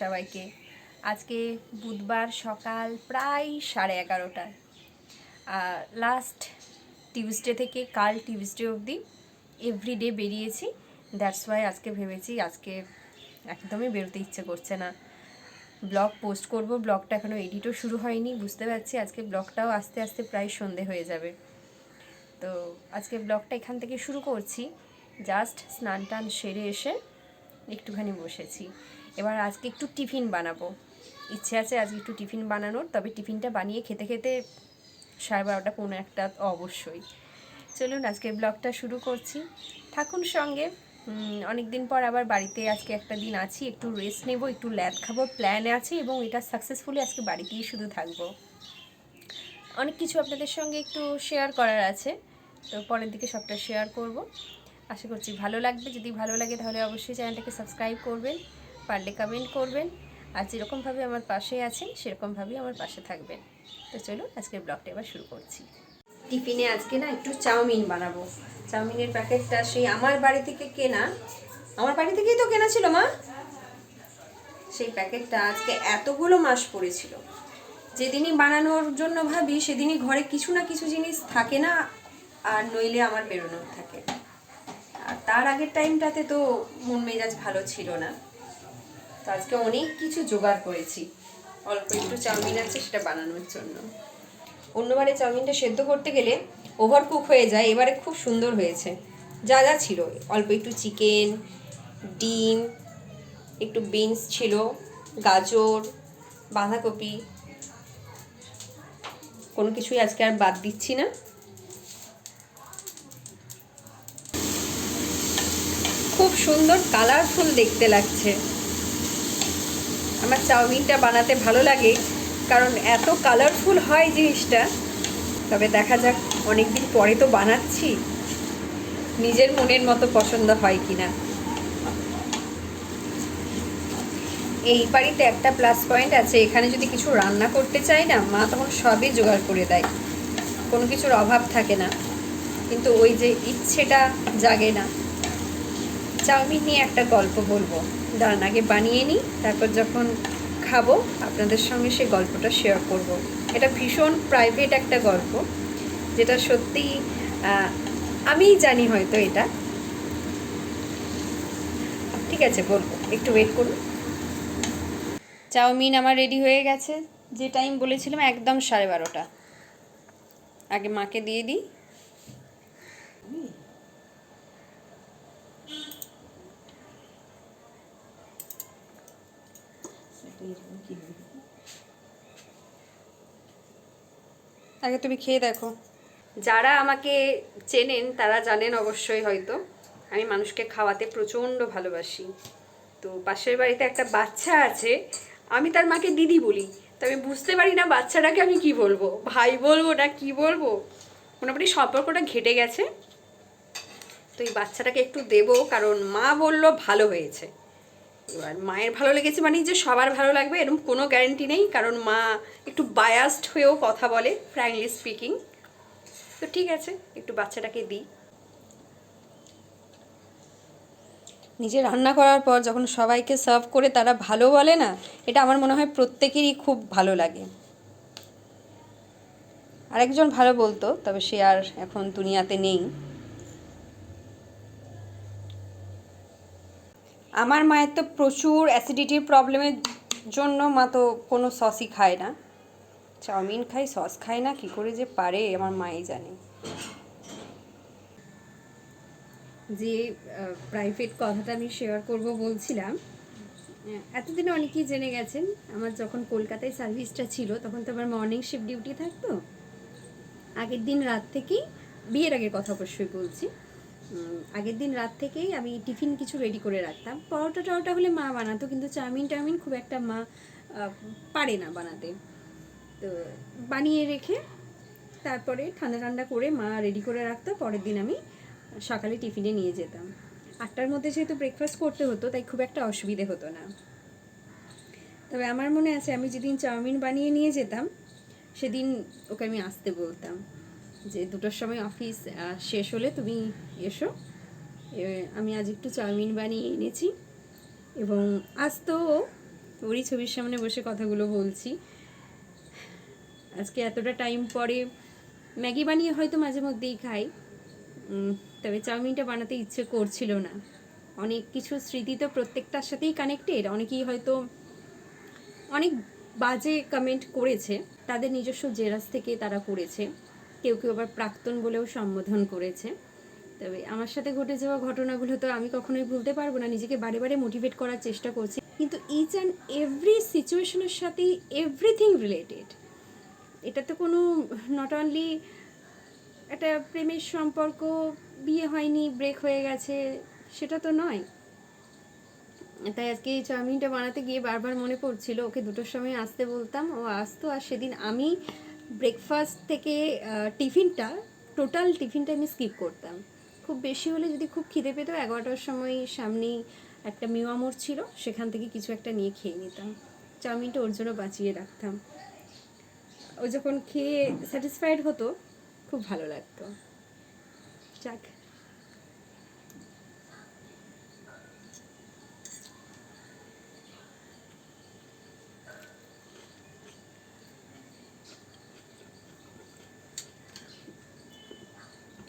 সবাইকে। আজকে বুধবার সকাল প্রায় সাড়ে এগারোটা লাস্ট টিউসডে থেকে কাল টিউসডে অবধি এভরিডে বেরিয়েছি। দ্যাটস ওয়াই আজকে ভেবেছি আজকে একদমই বেরোতে ইচ্ছে করছে না। ব্লগ পোস্ট করব, ব্লগটা এখনও এডিটও শুরু হয়নি, বুঝতে পারছি। আজকে ব্লগটাও আস্তে আস্তে প্রায় সন্ধে হয়ে যাবে। তো আজকে ব্লগটা এখান থেকে শুরু করছি। জাস্ট স্নান টান সেরে এসে একটুখানি বসেছি। এবার আজকে একটু টিফিন বানাবো। ইচ্ছে আছে আজকে একটু টিফিন বানানোর, তবে টিফিনটা বানিয়ে খেতে খেতে সাড়ে বারোটা, পৌনে একটা অবশ্যই। চলুন আজকে ব্লগটা শুরু করছি। থাকুন সঙ্গে। অনেক দিন পর আবার বাড়িতে আজকে একটা দিন আছি, একটু রেস্ট নেব, একটু ল্যাদ খাব প্ল্যানে আছে এবং এটা সাকসেসফুলি আজকে বাড়িতেই শুধু থাকব। অনেক কিছু আপনাদের সঙ্গে একটু শেয়ার করার আছে, তো পরের দিকে সবটা শেয়ার করব। আশা করছি ভালো লাগবে। যদি ভালো লাগে তাহলে অবশ্যই চ্যানেলটাকে সাবস্ক্রাইব করবেন। পারলে কমেন্ট করবেন। আর যেরকমভাবে আমার পাশে আছেন, সেরকমভাবেই আমার পাশে থাকবেন। তো চলুন আজকের ব্লগটা এবার শুরু করছি। টিফিনে আজকে না একটু চাউমিন বানাবো। চাউমিনের প্যাকেটটা সেই আমার বাড়ি থেকে কেনা। আমার বাড়ি থেকেই তো কেনা ছিল মা। সেই প্যাকেটটা আজকে এতগুলো মাস পড়েছিল। যেদিনই বানানোর জন্য ভাবি, সেদিনই ঘরে কিছু না কিছু জিনিস থাকে না, আর নইলে আমার বেরোনোর থাকে। আর তার আগের টাইমটাতে তো মন মেজাজ ভালো ছিল না। তো আজকে অনেক কিছু জোগাড় করেছি। অল্প একটু চাউমিন আছে সেটা বানানোর জন্য। অন্যবারে চাউমিনটা সেদ্ধ করতে গেলে ওভার কুক হয়ে যায়, এবারে খুব সুন্দর হয়েছে। যা যা ছিল, অল্প একটু চিকেন ডিম, একটু বিনস ছিল, গাজর, বাঁধাকপি। কোনো কিছুই আজকে আর বাদ দিচ্ছি না। খুব সুন্দর কালারফুল দেখতে লাগছে। আমার চাউমিনটা বানাতে ভালো লাগে, কারণ এত কালারফুল হয় জিনিসটা। তবে দেখা যাক অনেক দিন পরে তো বানাচ্ছি। নিজের মনের মতো পছন্দ হয় কি না এই বাড়িতে একটা প্লাস পয়েন্ট আছে, এখানে যদি কিছু রান্না করতে চাই না, মা তখন সবই জোগাড় করে দেয়। কোনো কিছুর অভাব থাকে না। কিন্তু ওই যে ইচ্ছেটা জাগে না। চাউমিন নিয়ে একটা গল্প বলব। দাঁড়ান, আগে বানিয়ে নিই, তারপর যখন খাব, আপনাদের সঙ্গে সেই গল্পটা শেয়ার করব। এটা ভীষণ প্রাইভেট একটা গল্প, যেটা সত্যি আমিই জানি হয়তো এটা। ঠিক আছে, বলব, একটু ওয়েট করুন। চাউমিন আমার রেডি হয়ে গেছে। যে টাইম বলেছিলাম, একদম সাড়ে বারোটা। আগে মাকে দিয়ে দিই। আগে তুমি খেয়ে দেখো। যারা আমাকে চেনেন, তারা জানেন অবশ্যই হয়তো। আমি মানুষকে খাওয়াতে প্রচণ্ড ভালোবাসি। তো পাশের বাড়িতে একটা বাচ্চা আছে, আমি তার মাকে দিদি বলি। তো আমি বুঝতে পারি না বাচ্চাটাকে আমি কি বলব? ভাই বলব না কি বলব? মোটামুটি সম্পর্কটা ঘেটে গেছে। তো এই বাচ্চাটাকে একটু দেবো, কারণ মা বলল ভালো হয়েছে। এবার মায়ের ভালো লেগেছে মানে যে সবার ভালো লাগবে এরকম কোনো গ্যারেন্টি নেই, কারণ মা একটু বায়াসড হয়েও কথা বলে ফ্র্যাঙ্কলি স্পিকিং তো ঠিক আছে, একটু বাচ্চাটাকে দিই। নিজে রান্না করার পর যখন সবাইকে সার্ভ করে তারা ভালো বলে না, এটা আমার মনে হয় প্রত্যেকেরই খুব ভালো লাগে। আরেকজন ভালো বলতো, তবে সে আর এখন দুনিয়াতে নেই। আমার মায়ের তো প্রচুর অ্যাসিডিটির প্রবলেমের জন্য মা তো কোনো সসই খায় না। চাউমিন খাই সস খায় না কী করে যে পারে আমার মাই জানে। যে প্রাইভেট কথাটা আমি শেয়ার করব বলছিলাম এতদিনে অনেকেই জেনে গেছেন আমার যখন কলকাতায় সার্ভিসটা ছিল তখন তো আমার মর্নিং শিফট ডিউটি থাকতো। আগের দিন রাত থেকেই বিয়ের আগের কথা অবশ্যই বলছি। আগের দিন রাত থেকেই আমি টিফিন কিছু রেডি করে রাখতাম। পরোটা টরোটা হলে মা বানাতো, কিন্তু চাউমিন টাউমিন খুব একটা মা পারে না বানাতে। তো বানিয়ে রেখে তারপরে ঠান্ডা ঠান্ডা করে মা রেডি করে রাখতো, পরের দিন আমি সকালে টিফিনে নিয়ে যেতাম। আটটার মধ্যে যেহেতু ব্রেকফাস্ট করতে হতো, তাই খুব একটা অসুবিধে হতো না। তবে আমার মনে আছে, আমি যেদিন চাউমিন বানিয়ে নিয়ে যেতাম, সেদিন ওকে আমি আসতে বলতাম। যে দুটোর সময় অফিস শেষ হলে তুমি এসো। আমি আজ একটু চাউমিন বানিয়ে এনেছি এবং আজ তো ওরই ছবির সামনে বসে কথাগুলো বলছি। আজকে এতটা টাইম পরে ম্যাগি বানিয়ে হয়তো মাঝে মধ্যেই খাই তবে চাউমিনটা বানাতে ইচ্ছে করছিল না। অনেক কিছু স্মৃতি তো প্রত্যেকটার সাথেই কানেক্টেড অনেকেই হয়তো অনেক বাজে কমেন্ট করেছে, তাদের নিজস্ব জেরাস থেকে তারা করেছে। কেউ কেউ আবার প্রাক্তন বলেও সম্বোধন করেছে। তবে আমার সাথে ঘটে যাওয়া ঘটনাগুলো তো আমি কখনোই ভুলতে পারব না, নিজেকে বারে বারে মোটিভেট করার চেষ্টা করছি। কিন্তু ইচ অ্যান্ড এভরি সিচুয়েশনের সাথেই এভরিথিং রিলেটেড এটা তো কোনো নট অনলি একটা প্রেমের সম্পর্ক, বিয়ে হয়নি ব্রেক হয়ে গেছে, সেটা তো নয়। তাই আজকে এই চাউমিনটা বানাতে গিয়ে বারবার মনে পড়ছিল, ওকে দুটোর সময় আসতে বলতাম, ও আসতো আর সেদিন আমি ব্রেকফাস্ট থেকে টিফিনটা টোটাল টিফিনটা আমি স্কিপ করতাম। খুব বেশি হলে যদি খুব খিদে পেতো, এগারোটার সময় সামনেই একটা মিওয়ামোর ছিল, সেখান থেকে কিছু একটা নিয়ে খেয়ে নিতাম। চাউমিনটা ওর জন্য বাঁচিয়ে রাখতাম। ও যখন খেয়ে স্যাটিসফাইড হতো, খুব ভালো লাগতো। যাক।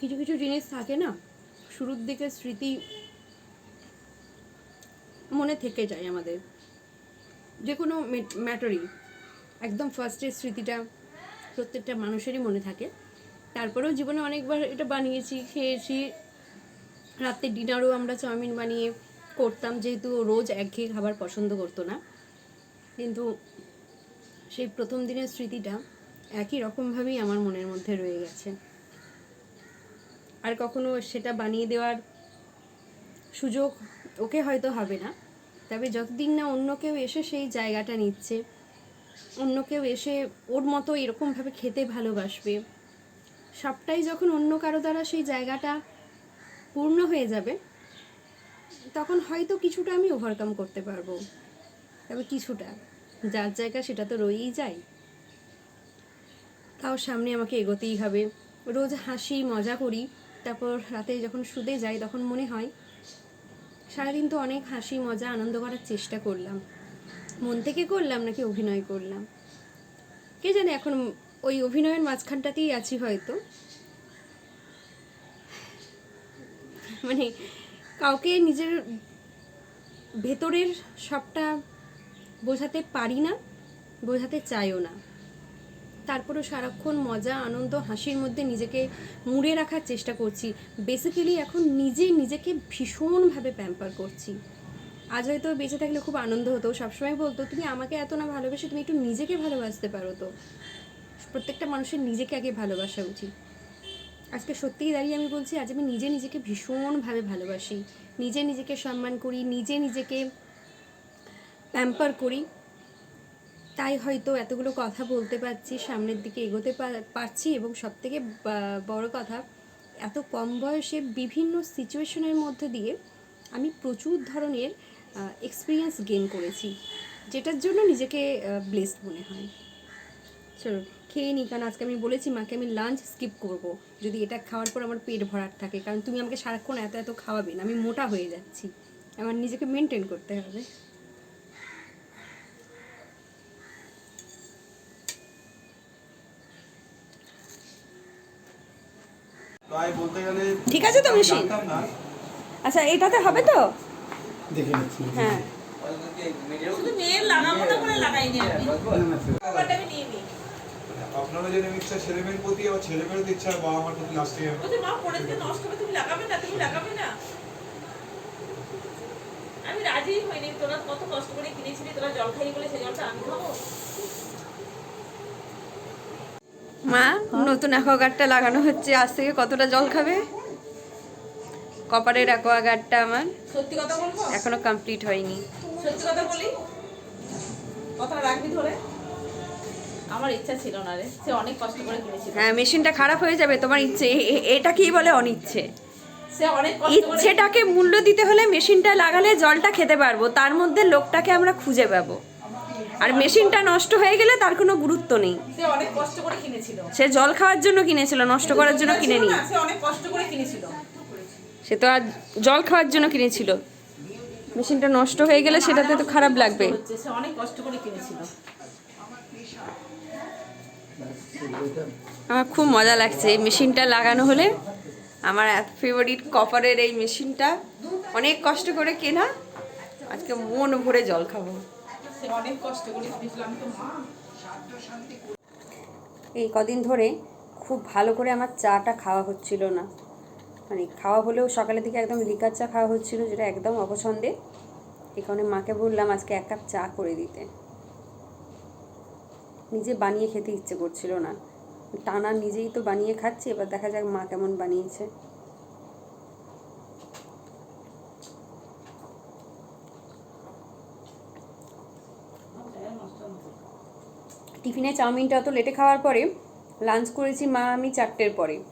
কিছু কিছু জিনিস থাকে না, শুরুর দিকে স্মৃতি মনে থেকে যায় আমাদের। যে কোনো ম্যাটারই। একদম ফার্স্টের স্মৃতিটা প্রত্যেকটা মানুষেরই মনে থাকে। তারপরেও জীবনে অনেকবার এটা বানিয়েছি, খেয়েছি। রাত্রে ডিনারও আমরা চাউমিন বানিয়ে করতাম, যেহেতু রোজ একঘেয়ে খাবার পছন্দ করতো না। কিন্তু সেই প্রথম দিনের স্মৃতিটা একই রকমভাবেই আমার মনের মধ্যে রয়ে গেছে। আর কখনো সেটা বানিয়ে দেওয়ার সুযোগ ওকে হয়তো হবে না। তবে যতদিন না অন্য কেউ এসে সেই জায়গাটা নিচ্ছে, অন্য কেউ এসে ওর মতো এরকমভাবে খেতে ভালোবাসবে, সবটাই যখন অন্য কারও দ্বারা সেই জায়গাটা পূর্ণ হয়ে যাবে, তখন হয়তো কিছুটা আমি ওভারকাম করতে পারব। তবে কিছুটা, যার জায়গা সেটা তো রয়েই যায়। তাও সামনে আমাকে এগোতেই হবে। রোজ হাসি, মজা করি। তারপর রাতে যখন শুতে যাই তখন মনে হয় সারাদিন তো অনেক হাসি, মজা, আনন্দ করার চেষ্টা করলাম। মন থেকে করলাম নাকি অভিনয় করলাম? কে জানে এখন ওই অভিনয়ের মাঝখানটাতেই আছি হয়তো। মানে কাউকে নিজের ভেতরের সবটা বোঝাতে পারি না, বোঝাতে চাইও না। তারপরেও সারাক্ষণ মজা, আনন্দ, হাসির মধ্যে নিজেকে মুড়ে রাখার চেষ্টা করছি। বেসিক্যালি এখন নিজে নিজেকে ভীষণভাবে প্যাম্পার করছি। আজ হয়তো বেঁচে থাকলে খুব আনন্দ হতো। সবসময় বলতো, তুমি আমাকে এত না ভালোবেসে, তুমি একটু নিজেকে ভালোবাসতে পারো তো। প্রত্যেকটা মানুষের নিজেকে আগে ভালোবাসা উচিত। আজকে সত্যিই দাঁড়িয়ে আমি বলছি, আজ আমি নিজে নিজেকে ভীষণভাবে ভালোবাসি। নিজে নিজেকে সম্মান করি, নিজে নিজেকে প্যাম্পার করি। তাই হয়তো এতগুলো কথা বলতে পারছি, সামনের দিকে এগোতে পারছি এবং সবথেকে বা- বড় কথা, এত কম বয়সে বিভিন্ন সিচুয়েশনের মধ্যে দিয়ে আমি প্রচুর ধরনের এক্সপিরিয়েন্স গেন করেছি, যেটার জন্য নিজেকে ব্লেসড মনে হয়। চলো, খেয়ে নিই কারণ আজকে আমি বলেছি মাকে আমি লাঞ্চ স্কিপ করব, যদি এটা খাওয়ার পর আমার পেট ভরাট থাকে, কারণ তুমি আমাকে সারাক্ষণ এত এত খাওয়াবে না, আমি মোটা হয়ে যাচ্ছি, আমার নিজেকে মেনটেন করতে হবে। প্রায় বলতে গেলে ঠিক আছে তো মেশিন আচ্ছা এটাতে হবে তো? দেখে নিচ্ছি হ্যাঁ। শুধু মেয়ের লাগাবো না করে লাগাইনি আমি। আমি নিয়ে নিই। আপনারা জেনে ইচ্ছা ছেলে মেয়ের প্রতি আবার ছেলে মেয়ের ইচ্ছা বাবা মার প্রতি লাস্টে মা থেকে নষ্ট হবে তুমি লাগাবে না তুমি লাগাবে না। আমি রাজি হইনি তোরা কত কষ্ট করে কিনেছিলি তোরা জল খাই বলে সেই জলটা আমি খাব? মা নতুন অ্যাকোয়াগার্ডটা লাগানো হচ্ছে। আজ থেকে কতটা জল খাবে? কপারের অ্যাকোয়াগার্ডটা আমার সত্যি কথা বলব? এখনও কমপ্লিট হয়নি। সত্যি কথা বলি? কথাটা রাখবি ধরে? আমার ইচ্ছা ছিল না রে সে অনেক কষ্ট করে কিনেছিল। হ্যাঁ মেশিনটা খারাপ হয়ে যাবে তোমার ইচ্ছে। এ- এ- এটাকেই বলে অনিচ্ছে? ইচ্ছেটাকে মূল্য দিতে হলে মেশিনটা লাগালে জলটা খেতে পারব তার মধ্যে লোকটাকে আমরা খুঁজে পাবো। আর মেশিনটা নষ্ট হয়ে গেলে তার কোনো গুরুত্ব নেই। সে অনেক কষ্ট করে কিনেছিল। সে জল খাওয়ার জন্য কিনেছিল নষ্ট করার জন্য কিনে নি সে অনেক কষ্ট করে কিনেছিল। সে তো আর জল খাওয়ার জন্য কিনেছিল। মেশিনটা নষ্ট হয়ে গেলে সেটাতে তো খারাপ লাগবে। সে অনেক কষ্ট করে কিনেছিল। আমার খুব মজা লাগছে এই মেশিনটা লাগানো হলে। আমার ফেভারিট কপারের এই মেশিনটা। অনেক কষ্ট করে কেনা। আজকে মন ভরে জল খাব। অনেক কষ্ট করে তো, মা এই কদিন ধরে খুব ভালো করে আমার চাটা খাওয়া হচ্ছিল না। মানে খাওয়া হলেও সকালের দিকে একদম লিকার চা খাওয়া হচ্ছিল, যেটা একদম অপছন্দে এই কারণে মাকে বললাম আজকে এক কাপ চা করে দিতে। নিজে বানিয়ে খেতে ইচ্ছে করছিল না। টানা নিজেই তো বানিয়ে খাচ্ছি, এবার দেখা যাক মা কেমন বানিয়েছে। টিফিনে চাউমিনটা অত লেটে খাওয়ার পরে লাঞ্চ করেছি মা আমি চারটের পরে।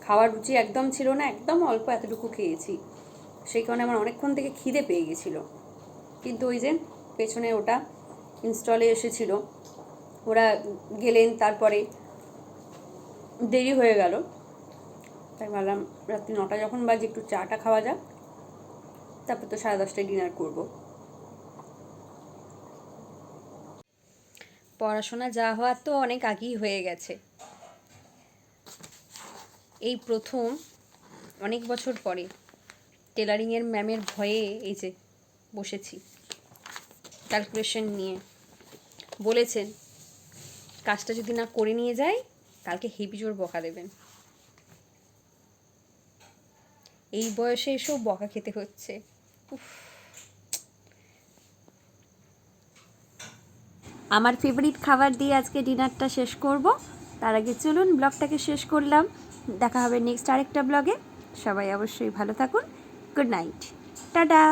খাওয়ার রুচি একদম ছিল না, একদম অল্প এতটুকু খেয়েছি। সেই কারণে আমার অনেকক্ষণ থেকে খিদে পেয়ে গেছিল। কিন্তু ওই যে পেছনে ওটা ইনস্টলে এসেছিল। ওরা গেলেন, তারপরে দেরি হয়ে গেল। তাই ভাবলাম রাত্রি নটা যখন বাজে একটু চাটা খাওয়া যাক। তারপর তো সাড়ে দশটায় ডিনার করব। পড়াশোনা যা হওয়ার তো অনেক আগেই হয়ে গেছে। এই প্রথম অনেক বছর পরে টেলারিংয়ের ম্যামের ভয়ে এই যে বসেছি ক্যালকুলেশন নিয়ে। বলেছেন, কাজটা যদি না করে নিয়ে যাই, কালকে হেভি জোর বকা দেবেন। এই বয়সে এসেও বকা খেতে হচ্ছে। উফ আমার ফেভারিট খাবার দিয়ে আজকে ডিনারটা শেষ করব। তার আগে চলুন ব্লগটাকে শেষ করলাম। দেখা হবে নেক্সট আরেকটা ব্লগে। সবাই অবশ্যই ভালো থাকুন। Good night tata.